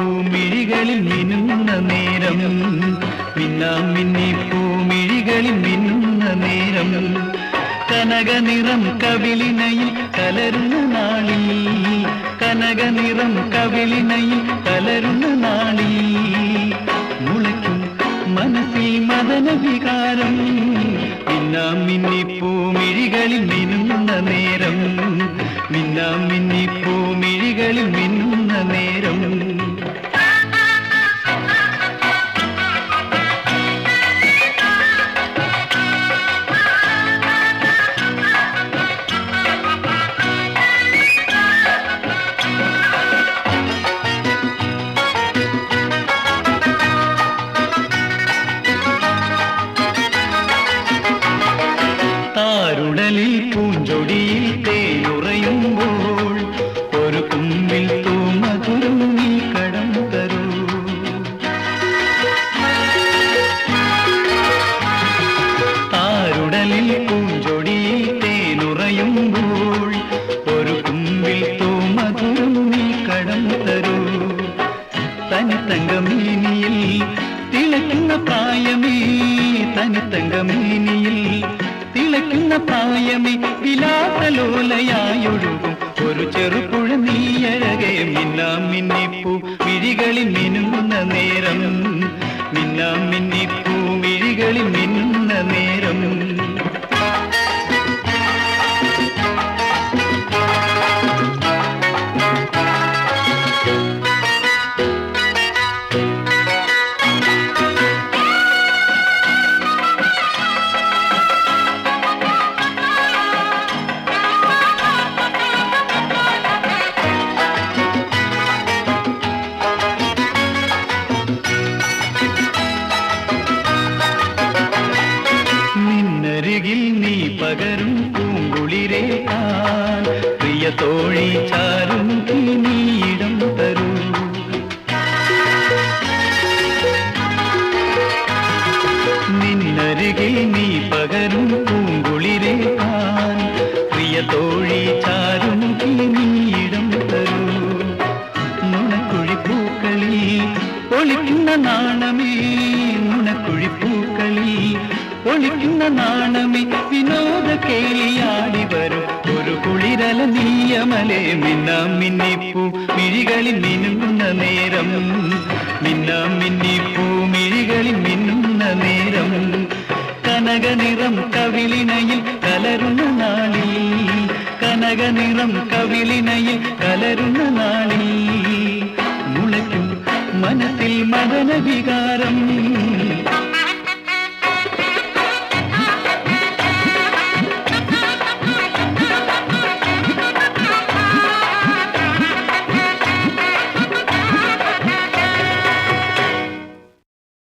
മിന്നുന്ന നേരം. മിന്നാം മിന്നി പൂമിഴികളിൽ മിന്നുന്ന നേരം. കനകനിറം കവിളിനയിൽ കലരുന്ന നാളിൽ. കനകനിറം കവിളിനയിൽ കലരുന്ന നാളിൽ. മുളയ്ക്കും മനസ്സിൽ മദന മിന്നാം മിന്നി പൂമിഴികളിൽ മിന്നുന്ന നേരം. മിന്നാം മിന്നി പൂമിഴികളിൽ മിന്നുന്ന നേരം. തിളയ്ക്കുന്ന പ്രായമേ വിലാസലോലയായൊഴുകും. ഒരു ചെറുപുഴ നീയഴകെ മിന്നാം മിന്നിപ്പൂ വിഴികളിൽ മിനുങ്ങുന്ന നേരം. മിന്നാം മിന്നിപ്പൂ പകരും പൂങ്കുളിരേ പ്രിയ തോഴി ചാരും നീയിടം തരൂ. നിന്നരികിൽ നീ പകരും പൂങ്കുളിരേ പ്രിയ തോഴി ചാരും നീയിടം തരൂ. നുണക്കുഴി പൂക്കളിൽ ഒളിക്കുന്ന നാണമേ ഒളിക്കുന്ന നാണമേ വിനോദ കേളിയാടി വരും. ഒരു കുളിരല നീയമലേ മിന്നാം മിന്നിപ്പൂ മിഴികളിൽ മിന്നുന്ന നേരം. മിന്നാം മിന്നിപ്പൂ മിഴികളിൽ മിന്നുന്ന നേരം. കനകനിറം കവിളിനയിൽ കലരുന്ന നാളിൽ. കനകനിറം കവിളിനയിൽ കലരുന്ന നാളിൽ. മുളയ്ക്കും മനസ്സിൽ മദന വികാരം